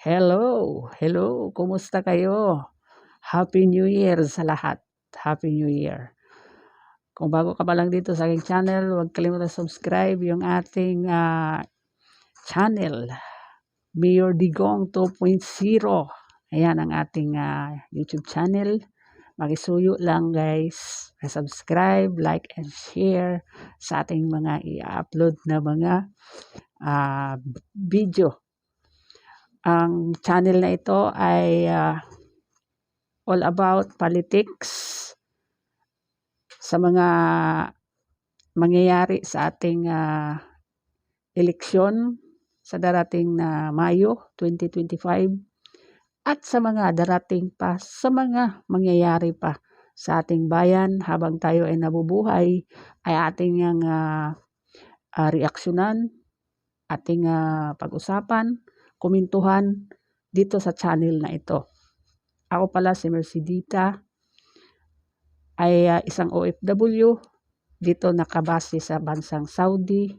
Hello, hello, kumusta kayo? Happy New Year sa lahat. Happy New Year. Kung bago ka pa lang dito sa aking channel, huwag kalimutan subscribe yung ating uh, channel, Mayor Digong 2.0. Ayan ang ating uh, YouTube channel. Makisuyo lang guys. Subscribe, like, and share sa ating mga i-upload na mga uh, video ang channel na ito ay uh, all about politics. Sa mga mangyayari sa ating uh, eleksyon sa darating na Mayo 2025 at sa mga darating pa sa mga mangyayari pa sa ating bayan habang tayo ay nabubuhay ay ating ang uh, uh, reaksyonan, ating uh, pag-usapan kumintuhan dito sa channel na ito. Ako pala si Mercedita ay uh, isang OFW dito nakabase sa bansang Saudi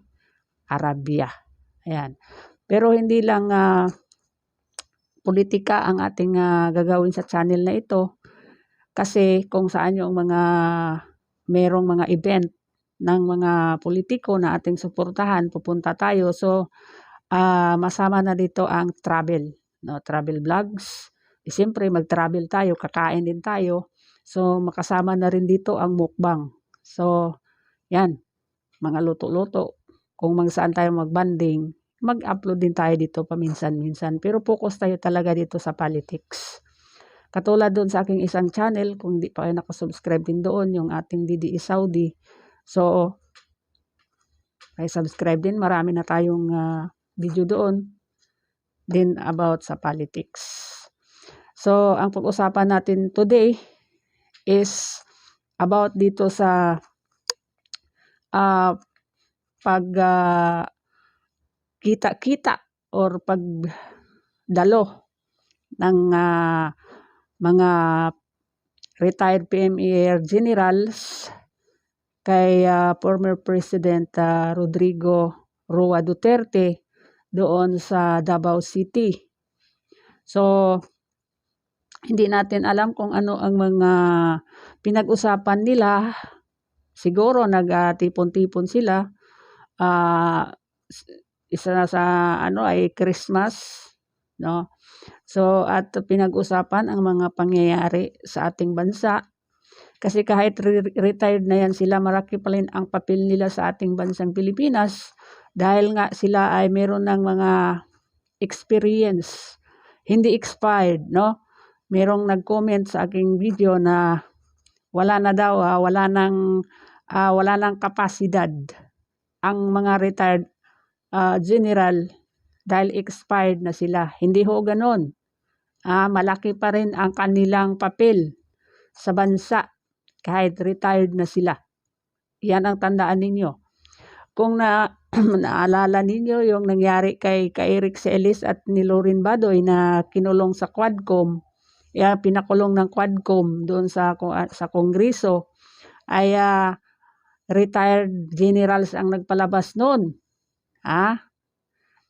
Arabia. Ayan. Pero hindi lang uh, politika ang ating uh, gagawin sa channel na ito kasi kung saan yung mga merong mga event ng mga politiko na ating suportahan, pupunta tayo. So, uh, masama na dito ang travel, no? travel vlogs. E, siyempre, mag-travel tayo, kakain din tayo. So, makasama na rin dito ang mukbang. So, yan, mga luto-luto. Kung mag saan tayo mag-banding, mag-upload din tayo dito paminsan-minsan. Pero focus tayo talaga dito sa politics. Katulad doon sa aking isang channel, kung hindi pa kayo nakasubscribe din doon, yung ating DDE Saudi. So, ay subscribe din. Marami na tayong uh, video doon din about sa politics. So, ang pag-usapan natin today is about dito sa uh, pag uh, kita-kita or pagdalo ng uh, mga retired PMER generals kay uh, former President uh, Rodrigo Roa Duterte doon sa Davao City. So, hindi natin alam kung ano ang mga pinag-usapan nila. Siguro nagtipon-tipon sila. Uh, isa na sa ano ay Christmas, no? So at pinag-usapan ang mga pangyayari sa ating bansa. Kasi kahit re- retired na yan sila, maraki pa rin ang papel nila sa ating bansang Pilipinas dahil nga sila ay meron ng mga experience, hindi expired, no? Merong nag-comment sa aking video na wala na daw, ah, wala nang uh, wala nang kapasidad ang mga retired uh, general dahil expired na sila. Hindi ho ganoon. Ah, malaki pa rin ang kanilang papel sa bansa kahit retired na sila. Yan ang tandaan ninyo. Kung na naalala ninyo yung nangyari kay, Eric Celis at ni Lorin Badoy na kinulong sa Quadcom, ya, pinakulong ng Quadcom doon sa, sa Kongreso, ay uh, retired generals ang nagpalabas noon. Ha?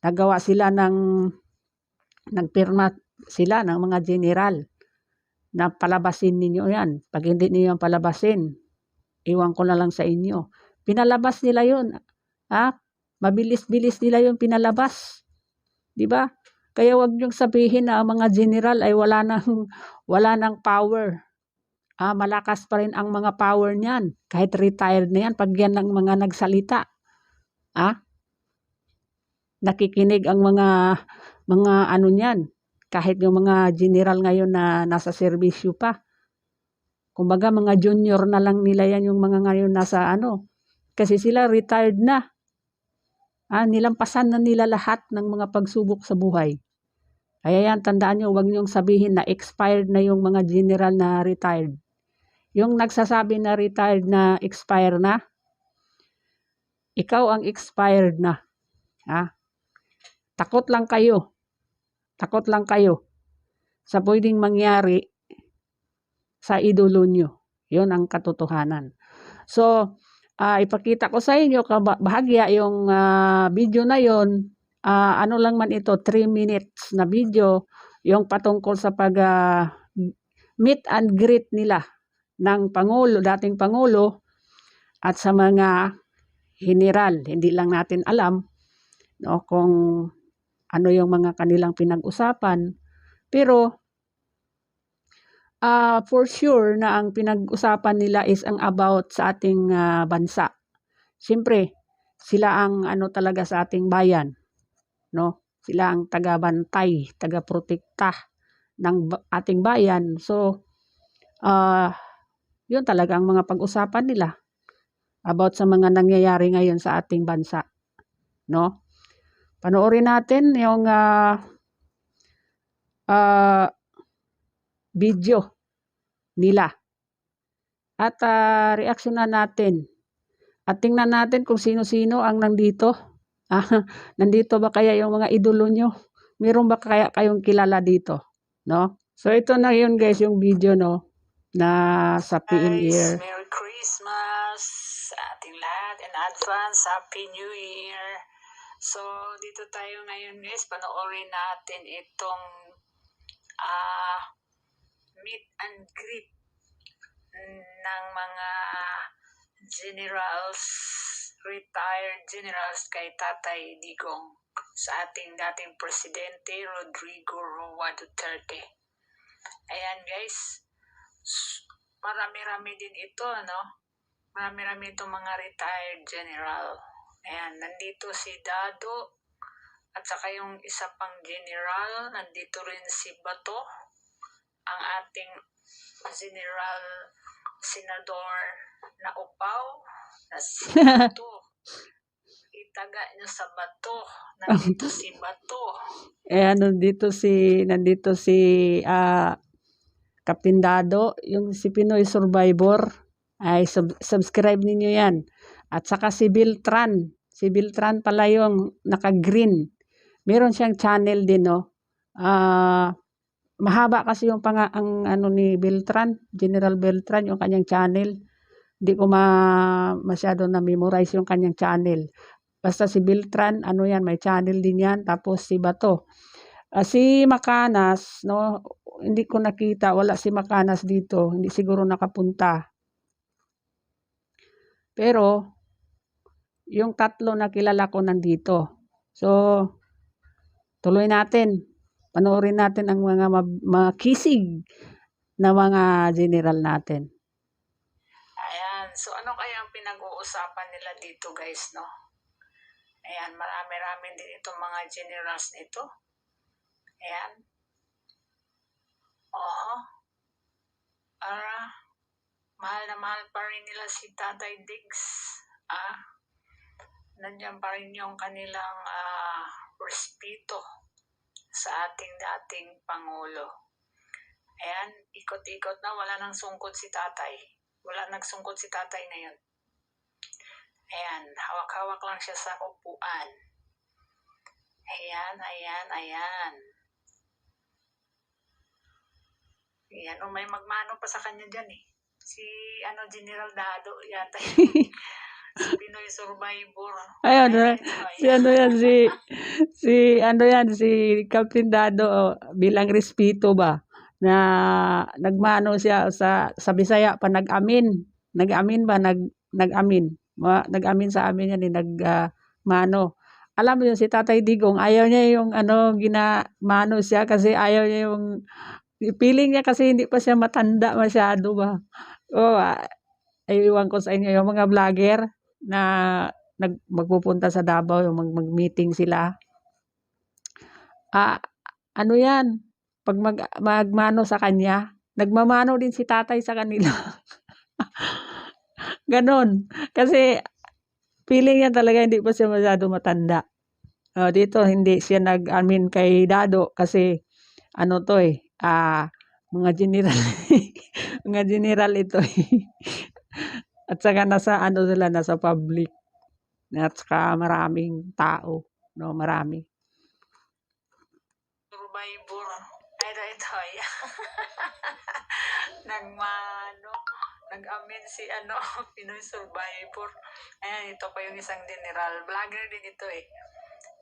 Nagawa sila ng, nagpirma sila ng mga general na palabasin ninyo yan. Pag hindi yan palabasin, iwan ko na lang sa inyo. Pinalabas nila yun. Ha? Mabilis-bilis nila yung pinalabas. 'Di ba? Kaya wag niyo sabihin na ang mga general ay wala nang wala nang power. Ah, malakas pa rin ang mga power niyan. Kahit retired na yan, pag yan ng mga nagsalita. Ah? Nakikinig ang mga mga ano niyan. Kahit yung mga general ngayon na nasa serbisyo pa. Kumbaga mga junior na lang nila yan yung mga ngayon nasa ano. Kasi sila retired na. Ah, nilampasan na nila lahat ng mga pagsubok sa buhay. Kaya yan, tandaan nyo, huwag niyong sabihin na expired na yung mga general na retired. Yung nagsasabi na retired na expire na, ikaw ang expired na. Ha? Takot lang kayo. Takot lang kayo sa pwedeng mangyari sa idolo nyo. Yun ang katotohanan. So, uh, ipakita ko sa inyo bahagya yung uh, video na yon ah, ano lang man ito, 3 minutes na video, yung patungkol sa pag ah, meet and greet nila ng Pangulo, dating Pangulo at sa mga general. Hindi lang natin alam no, kung ano yung mga kanilang pinag-usapan. Pero ah, for sure na ang pinag-usapan nila is ang about sa ating ah, bansa. Siyempre, sila ang ano talaga sa ating bayan, no? Sila ang taga-bantay, taga-protekta ng ating bayan. So, ah, yun talaga ang mga pag-usapan nila about sa mga nangyayari ngayon sa ating bansa, no? Panoorin natin yung ah, ah, video nila. At ah, reaksyonan natin. At tingnan natin kung sino-sino ang nandito. Ah, nandito ba kaya yung mga idolo nyo? Meron ba kaya kayong kilala dito? No? So ito na yun guys, yung video no na sa PM Guys, Ear. Merry Christmas sa ating lahat and advance Happy New Year. So, dito tayo ngayon guys, panoorin natin itong ah meet and greet ng mga generals, retired generals kay Tatay Digong sa ating dating presidente Rodrigo Roa Duterte. Ayan guys, marami-rami din ito, ano? Marami-rami itong mga retired general. Ayan, nandito si Dado at saka yung isa pang general, nandito rin si Bato, ang ating general senador na upaw, na si Bato. Itaga niyo sa Bato, nandito si Bato. Eh nandito si nandito si ah Captain Dado, yung si Pinoy Survivor. Ay sub- subscribe ninyo 'yan. At saka si Beltran. Si Beltran pala yung naka-green. Meron siyang channel din no. Ah mahaba kasi yung pang ang ano ni Beltran, General Beltran yung kanyang channel. Hindi ko ma masyado na memorize yung kanyang channel. Basta si Beltran, ano yan, may channel din yan. Tapos si Bato. Ah, si Makanas, no, hindi ko nakita, wala si Makanas dito, hindi siguro nakapunta. Pero, yung tatlo na kilala ko nandito. So, tuloy natin. Panoorin natin ang mga mab- mga kisig na mga general natin. Ayan. So, ano kaya ang pinag-uusapan nila dito, guys, no? Ayan, marami-rami din itong mga generals nito. Ayan. Oho. Ah, mahal na mahal pa rin nila si Tatay Diggs. Ah, nandiyan pa rin yung kanilang ah, respeto sa ating dating Pangulo. Ayan, ikot-ikot na, wala nang sungkot si tatay. Wala nagsungkot si tatay ngayon. Ayan, hawak-hawak lang siya sa upuan. Ayan, ayan, ayan. Ayan, o may magmano pa sa kanya dyan eh. Si, ano, General Dado yata. Pinoy Survivor. Ayun, eh, ito, si ano yan, si, si, ano yan, si Captain Dado, oh, bilang respeto ba, na nagmano siya sa, sa Bisaya pa, nag-amin, nag-amin ba, nag, nag-amin, Ma, nag-amin sa amin yan, eh, nag-mano. Alam mo yun, si Tatay Digong, ayaw niya yung, ano, ginamano siya, kasi ayaw niya yung, feeling niya kasi hindi pa siya matanda masyado ba. Oh, ah, ay iwan ko sa inyo yung mga vlogger na nag magpupunta sa Davao, yung mag mag-meeting sila. Ah, ano 'yan, 'pag mag magmano sa kanya, nagmamano din si tatay sa kanila. Gano'n. Kasi feeling niya talaga hindi pa siya masyado matanda. Oh, dito hindi siya nag-amin kay Dado kasi ano 'to, eh, ah, mga general mga general ito, eh. At saka nasa ano sila, nasa public. At saka maraming tao, 'no, marami. Survivor. Ito, ito. Nagmano. Nag-amin si ano, Pinoy Survivor. Ayan, ito pa yung isang general. Vlogger din ito eh.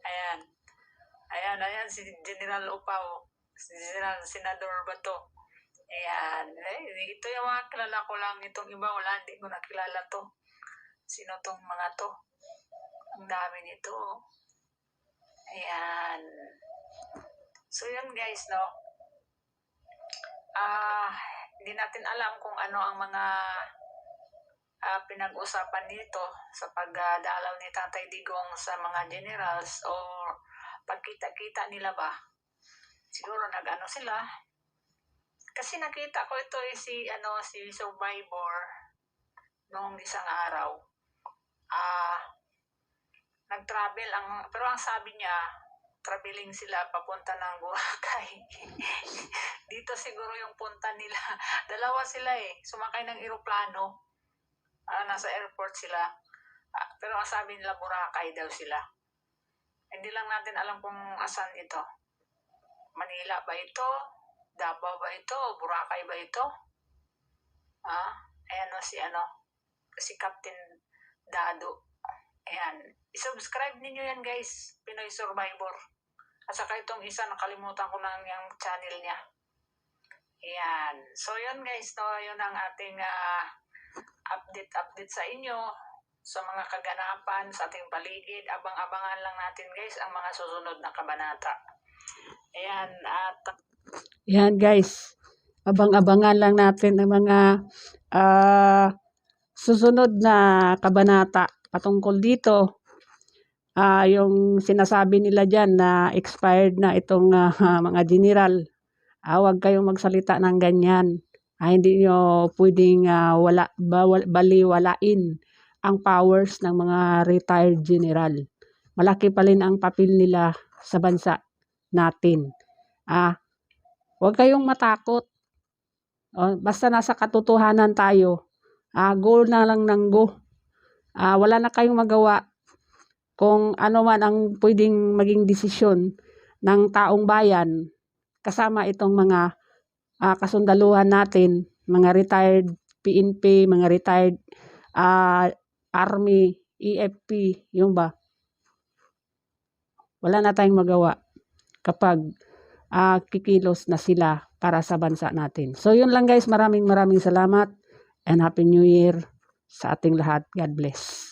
Ayan. Ayan, ayan, si General Upaw. Si General Senador Bato. Ayan. Eh, ito yung mga kilala ko lang. Itong iba, wala. Hindi ko nakilala to. Sino tong mga to? Ang dami nito. Ayan. So, yun guys, no? Ah, hindi natin alam kung ano ang mga ah, pinag-usapan dito sa pagdalaw ni Tatay Digong sa mga generals o pagkita-kita nila ba? Siguro nag-ano sila. Kasi nakita ko ito eh, si ano si Survivor noong isang araw. Ah, nag-travel ang pero ang sabi niya traveling sila papunta ng Boracay. Dito siguro yung punta nila. Dalawa sila eh. Sumakay ng eroplano. Ah, nasa airport sila. Ah, pero ang sabi nila Boracay daw sila. Hindi lang natin alam kung asan ito. Manila ba ito? Davao ba ito? Boracay ba ito? Ah, ayan o si ano, si Captain Dado. Ayan. I-subscribe ninyo yan guys, Pinoy Survivor. At saka itong isa, nakalimutan ko na yung channel niya. Ayan. So yun guys, no, yun ang ating ah, update-update sa inyo sa mga kaganapan sa ating paligid. Abang-abangan lang natin guys ang mga susunod na kabanata. Ayan. At Yan guys, abang-abangan lang natin ang mga ah, susunod na kabanata patungkol dito. Ah, yung sinasabi nila dyan na expired na itong ah, mga general. Ah, huwag kayong magsalita ng ganyan. Ah, hindi nyo pwedeng ah, wala, bawal, baliwalain ang powers ng mga retired general. Malaki pa rin ang papel nila sa bansa natin. Ah, Huwag kayong matakot. O, basta nasa katotohanan tayo. Ah, go na lang ng go. Ah, wala na kayong magawa kung ano man ang pwedeng maging desisyon ng taong bayan kasama itong mga ah, kasundaluhan natin, mga retired PNP, mga retired ah, Army, EFP, yung ba? Wala na tayong magawa kapag ah, kikilos na sila para sa bansa natin. So yun lang guys, maraming maraming salamat and Happy New Year sa ating lahat. God bless.